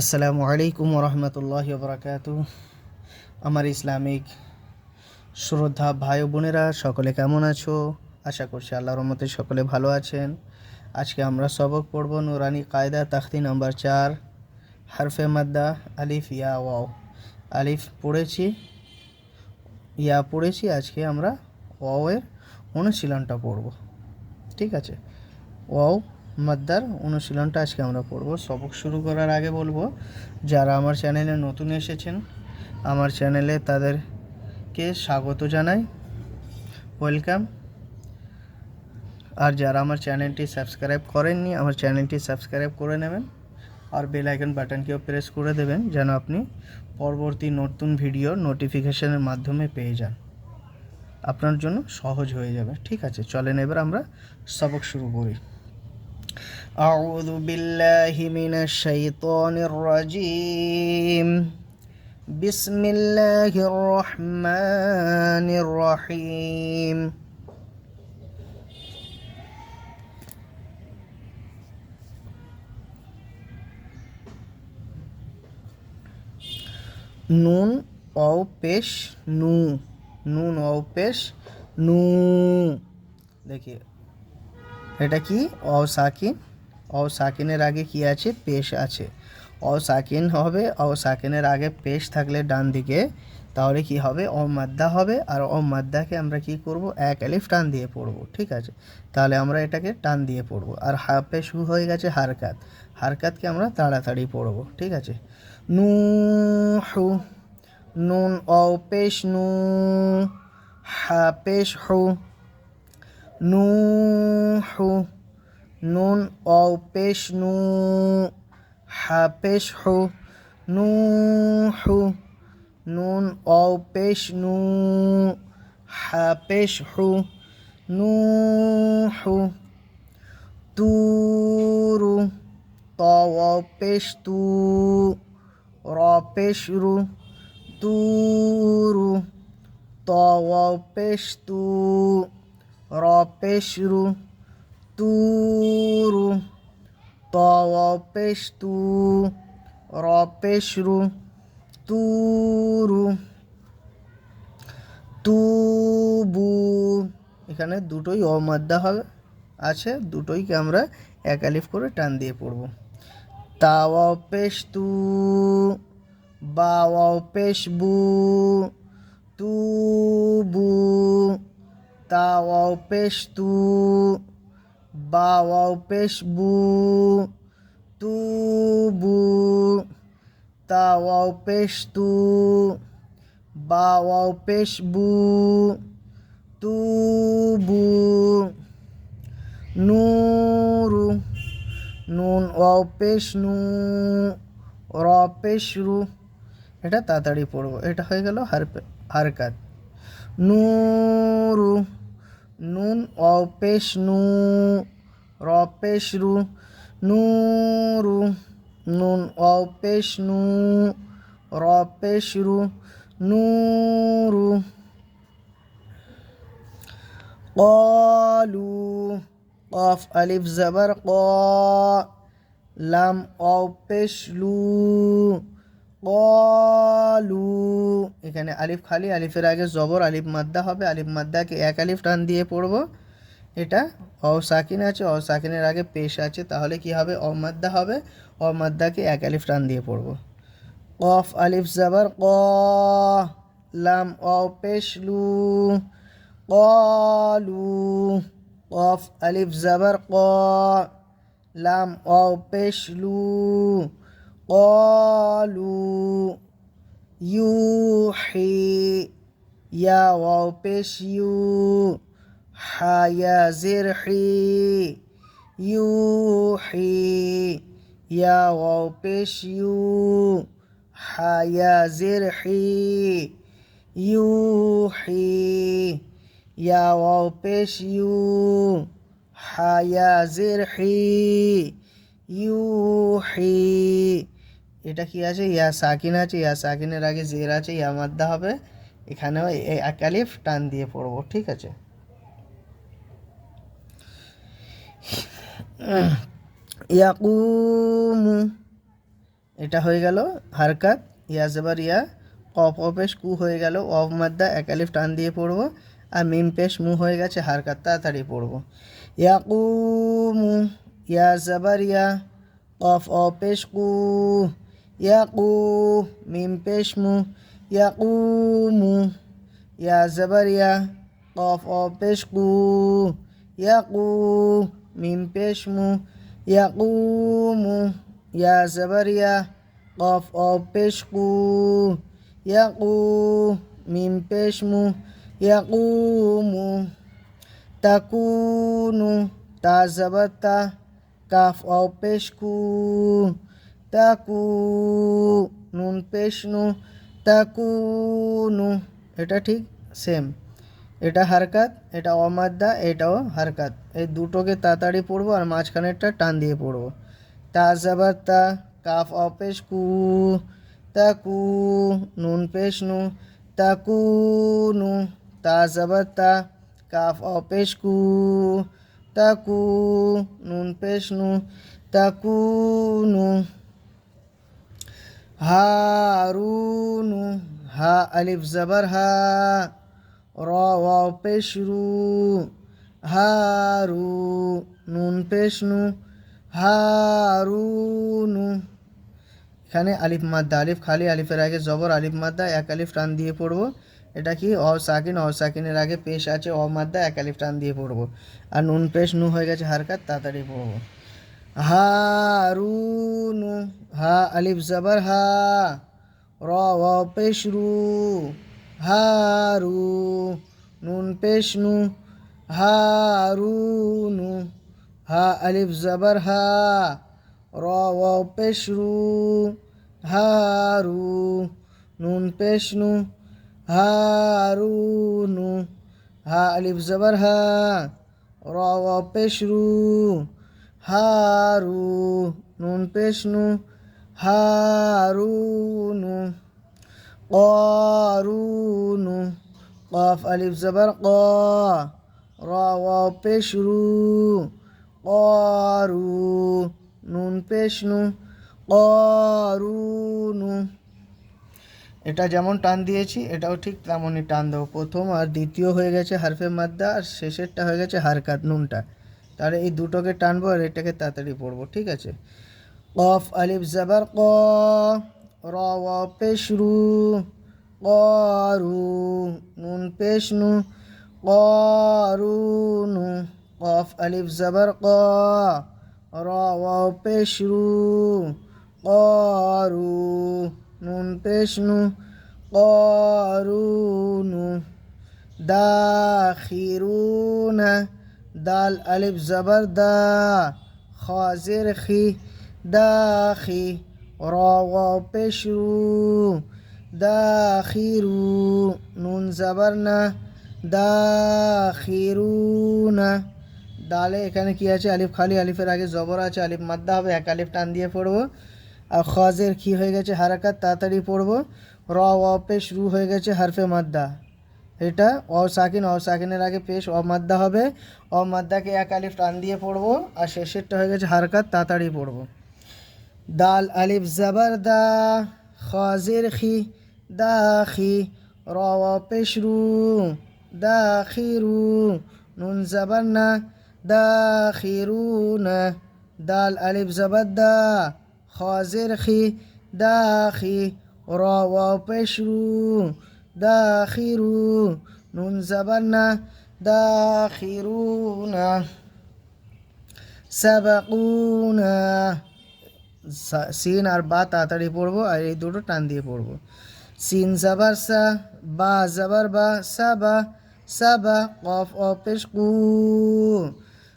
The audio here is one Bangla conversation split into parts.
আসসালামু আলাইকুম রহমতুল্লাহ বরাকাতু আমার ইসলামিক শ্রদ্ধা ভাই বোনেরা, সকলে কেমন আছো? আশা করছি আল্লাহর রহমতে সকলে ভালো আছেন। আজকে আমরা সবক পড়ব নুরানি কায়দা, তাখতি নাম্বার চার, হারফে মাদ্দা, আলিফ, ইয়া, ওয়াও। আলিফ পড়েছি, ইয়া পড়েছি, আজকে আমরা ওয়াও এর অনুশীলনটা পড়ব। ঠিক আছে? ওয়াও মাদ্দার অনুশীলনটা আজকে আমরা পড়ব সবক শুরু করার আগে বলব, যারা আমার চ্যানেলে নতুন এসেছেন, আমার চ্যানেলে তাদেরকে স্বাগত জানাই। ওয়েলকাম আর যারা আমার চ্যানেলটি সাবস্ক্রাইব করেননি, আমার চ্যানেলটি সাবস্ক্রাইব করে নেবেন। আর বেল আইকন বাটনকেও প্রেস করে দেবেন, যেন আপনি পরবর্তী নতুন ভিডিও নোটিফিকেশনের মাধ্যমে পেয়ে যান। আপনার জন্য সহজ হয়ে যাবে। ঠিক আছে, চলেন এবার আমরা সবক শুরু করি। أعوذ بالله من الشيطان الرجيم بسم الله الرحمن الرحيم নুন অ পেশ নু নুন অ পেশ নু দেখিয়ে এটা কি অ সাকিন অ সাকিনের আগে কি আছে? পেশ আছে। অ সাকিন হবে অ সাকিনের আগে পেশ থাকলে ডান দিকে। তাহলে কি হবে? অ হবে। আর অ আমরা কি করব? এক আলিফ টান দিয়ে পড়ব, ঠিক আছে? তাহলে আমরা এটাকে টান দিয়ে পড়ব। আর হা পেশ হু হয়ে গেছে হারকাত। হারকাতকে আমরা তাড়াতাড়ি পড়ব, ঠিক আছে? নু হু নুন অ পেশ, নু, হা, পেশ, হু, নূহু নুন অ পেশ নু হা পেশ হু নূহু নুন অ পেশ নু হা পেশ হু নূহু তুরু ত অ পেশ তু র পেশ রু তুরু ত অ পেশ তু র পেশ রু তুরু ত অ পেশ তু র পেশ রু তুরু তুবু এখানে দুটোই অমাদ্দা হবে। আছে দুটোইকে আমরা এক আলিফ করে টান দিয়ে পড়ব। তাওয়া পেশ তু বাওয়া পেশ বু তুবু তাওয়াও পেশ তু বাওয়াও পেশ বু তুবু, তাওয়াও পেশ তু বাওয়াও পেশ বু তুবু, নুরু, নুন ওয়াও পেশ নু র পেশ রু এটা তাড়াতাড়ি পড়ব, এটা হয়ে গেল হার হারকাত। নূরু নুন অ পেশ নু র পেশ রু নূরু নুন অ পেশ নু র পেশ রু নূরু قالوا قاف ألف زبر قا لام أو পেশ লু কলু এখানে আলিফ খালি, আলিফের আগে জবর, আলিফ মাদ্দা হবে। আলিফ মাদ্দাকে এক আলিফ টান দিয়ে পড়ব। এটা অ সাকিন আছে অ সাকিনের আগে পেশ আছে। তাহলে কি হবে? অ মাদ্দা হবে। অ মাদ্দাকে এক আলিফ টান দিয়ে পড়ব। কফ, আলিফ, জাবার, ক, লাম অ পেশ, লু, কলু। কফ, আলিফ, জাবার, ক, লাম অ পেশ, লু। قالوا يوحي يا وبش يو حيا زرحي يوحي يا وبش يو حيا زرحي يوحي يا وبش يو حيا زرحي يوحي এটা কি আছে? ইয়া সাকিন আছে, ইয়া সাকিনের আগে জের আছে, ইয়া মাদ্দা হবে। এখানেও এক আলিফ টান দিয়ে পড়ব, ঠিক আছে? ইয়াকুমু, এটা হয়ে গেল হারকাত। ইয়া জবর ইয়া, কফ অপেশ কু হয়ে গেল অফ মাদ্দা একালিফ টান দিয়ে পড়ব। আর মিম পেশ মু হয়ে গেছে, হারকাত তাড়াতাড়ি পড়ব। ইয়াকুমু, ইয়া জবর ইয়া, কফ অপেশ কু। ইয়াকু মিম পেশ মু ইয়াকুমু ইয়া জবর ইয়া কফ অপেশ কু ইয়াকু মিম পেশ মু ইয়াকুমু ইয়া জবর ইয়া কফ অপেশ কু ইয়াকু মিম পেশ মু ইয়াকুমু তাকুনু তা জবর তা কাফ পেশ কু তাকু নু এটা ঠিক সেম এটা হারকাত, এটা অমাদ্দা, এটাও হারকাত। এই দুটোকে তাড়াতাড়ি পড়ব আর মাঝখানেরটা টান দিয়ে পড়ব। তা জবর তা কাফ অপেশ কু তাকু নুন পেশ নু তাকুনু তা জবর তা কাফ অপেশ কু তাকু নুন পেশ নু তাকুনু হা আলিফ জবর হা র ওয়াও পেশ রু হারু নুন পেশ নু হারুনু এখানে আলিফ মাদ্দা, আলিফ খালি, আলিফের আগে জবর, আলিফ মাদ্দা, এক আলিফ টান দিয়ে পড়ব। এটা কি? অ সাকিন, অ সাকিনের আগে পেশ আছে, অ মাদ্দা, এক আলিফ টান দিয়ে পড়ব। আর নুন পেশ নু হয়ে গেছে হারকাত, তাড়াতাড়ি পড়ব। হারুনু, হা আলিফ জবর, হা, র ওয়াও পেশ রু হারু, নুন পেশ নু হারুনু, হা আলিফ জবর, হা, র ওয়াও পেশ রু হারু, নুন পেশ নু হারুনু, হা আলিফ জবর, হা, র ওয়াও পেশ রু হারু নুন পেশ নু হারুনু قارون قاف ألف زبر قا را واو পেশ রু قارو নুন পেশ নু قارونু এটা যেমন টান দিয়েছি এটাও ঠিক তেমনই টান দেবো প্রথম আর দ্বিতীয় হয়ে গেছে হারফে মাদ্দা আর শেষেরটা হয়ে গেছে হারকাত নুনটা তাহলে এই দুটোকে টানবো আর এটাকে তাড়াতাড়ি পড়ব, ঠিক আছে? কফ আলিফ জাবার ক র ও পেশরু করু, নুন পেশনু করুনু কফ আলিফ জাবার ক র ও পেশরু করু নুন পেশনু দা খিরুনা দাল আলিফ জবর দা খাজির খি দাখি র ওয়াও পেশ রু দাখিরু নুন জবর না দাখিরুনা দালে এখানে কি আছে? আলিফ খালি, আলিফের আগে জবর আছে, আলিফ মাদ্দা হবে, এক আলিফ টান দিয়ে পড়ব। আর খজের কি হয়ে গেছে? হারাকাত, তাড়াতাড়ি পড়ব। র অ পেশ, রু হয়ে গেছে, হারফে মাদ্দা। এটা অ সাকিন অ সাকিনের আগে পেশ অ মাদ্দা হবে। অ মাদ্দাকে এক আলিফ টান দিয়ে পড়ব, আর শেষেরটা হয়ে গেছে হারকাত, তাড়াতাড়ি পড়ব। দাল আলিফ জাবার দা খাজির খি, দাখি র অ পেশ রু দাখিরু, নুন জাবার না দাখিরুনা। দাল আলিফ জাবার দা খাজির খি র ওয়াও পেশ রু দাখিরু নুন জাবার না দাখিরুনা সাবাকুনা সিন আর বা তাড়াতাড়ি পড়ব আর এই দুটো টান দিয়ে পড়ব। সিন জাবার সা, বা জাবার বা, সাবা সাবা, কফ অপেশ কু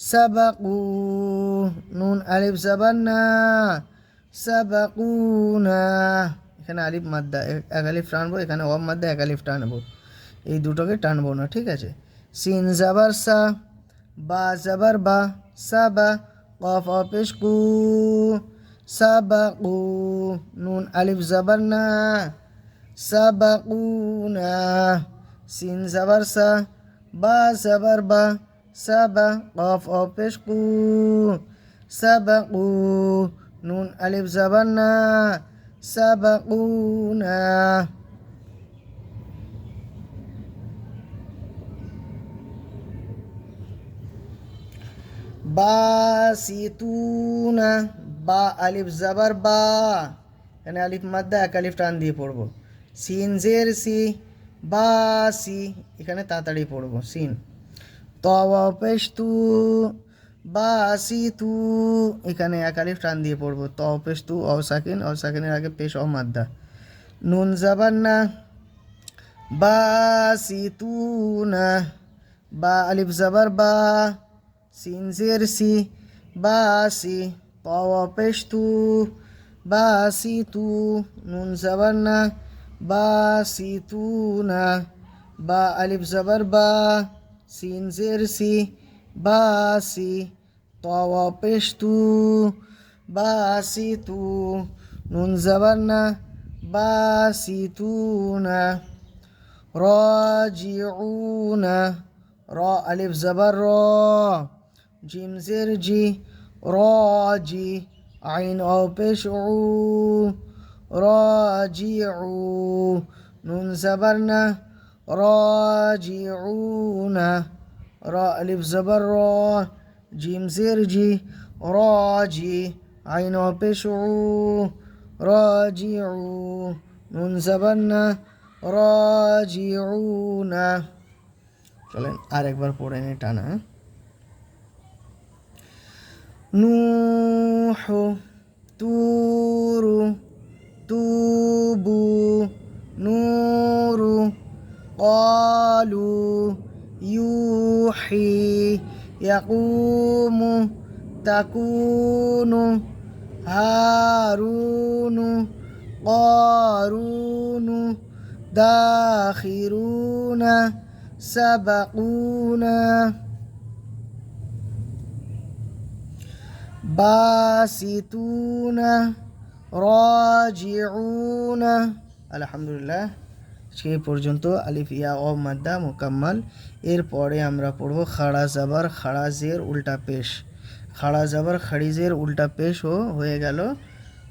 সাবাকু, নুন আলিফ জাবার না সাবাকুনা। এখানে আলিফ মাদ্দা এক আলিফ টানবো, এখানে অফ মাদ্দা, এক আলিফ টানবো। এই দুটোকে টানবো না, ঠিক আছে? সিন জাবার সা, বা জাবার বা, সা সাবা কফ অপেশ কু সাবাকু নুন আলিফ জাবার না সাবাকুনা সিন জাবার সা, বা জাবার বা, সা সাবা কফ অপেশ কু সাবাকু নুন আলিফ জাবার না। সাবাকুনা বাসিতুনা বা আলিফ জাবার বা এখানে আলিফ মাদ্দা এক আলিফ টান দিয়ে পড়ব সিন জের সি বা সি এখানে তাড়াতাড়ি পড়ব সিন তু বাসি তু। এখানে এক আলিফ টান দিয়ে পড়ব। তপেশ তু অসাকিন অসাকিনের আগে পেশ অ মাদ্দা। নুন জাবার না। বাসি তু না। বা আলিফ জাবার বা। সিন জের সি। বাসি তপেশ তু। বাসি তু, নুন জাবার না। বাসি তু না। বা আলিফ জাবার বা। সিন জের সি। বাসি তওয়াপেশ তু বাসি তু নুন জাবার না বাসি তু না রাজিউনা, র আলিফ জাবার র, জিম জের জি রাজি, আইন অপেশ, রাজিউ, নুন জাবার না রাজিউনা। র আলিফ জবর র জিম জের জি রাজি আইন পেশ রাজিউ নুন জবর না রাজিউনা চলেন আর একবার পড়ে নি টানা নূহ তুরু তুবু নূরু قالوا يوحي يقوم تكون هارون قارون داخرون سبقونا باسطون راجعون الحمد لله সেই পর্যন্ত আলিফ, ইয়া ও মাদ্দা মোকাম্মাল। এরপরে আমরা পড়ব খাড়া জাবার, খাড়া জের, উল্টা পেশ। খাড়া জাবার খাড়িজের উল্টা পেশও হয়ে গেল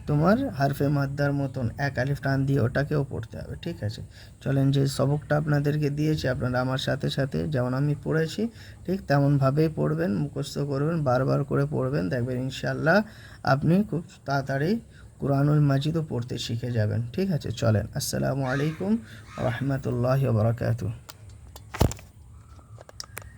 তোমার হারফে মাদ্দার মতন। এক আলিফ টান দিয়ে ওটাকেও পড়তে হবে, ঠিক আছে? চলেন যে সবকটা আপনাদেরকে দিয়েছি, আপনারা আমার সাথে সাথে যেমন আমি পড়েছি, ঠিক তেমনভাবেই পড়বেন, মুখস্থ করবেন, বারবার করে পড়বেন। দেখবেন ইনশাল্লাহ আপনি খুব তাড়াতাড়ি কোরআনুল মাজিদও পড়তে শিখে যাবেন। ঠিক আছে চলেন। আসসালামু আলাইকুম রহমতুল্লাহ বারকাতু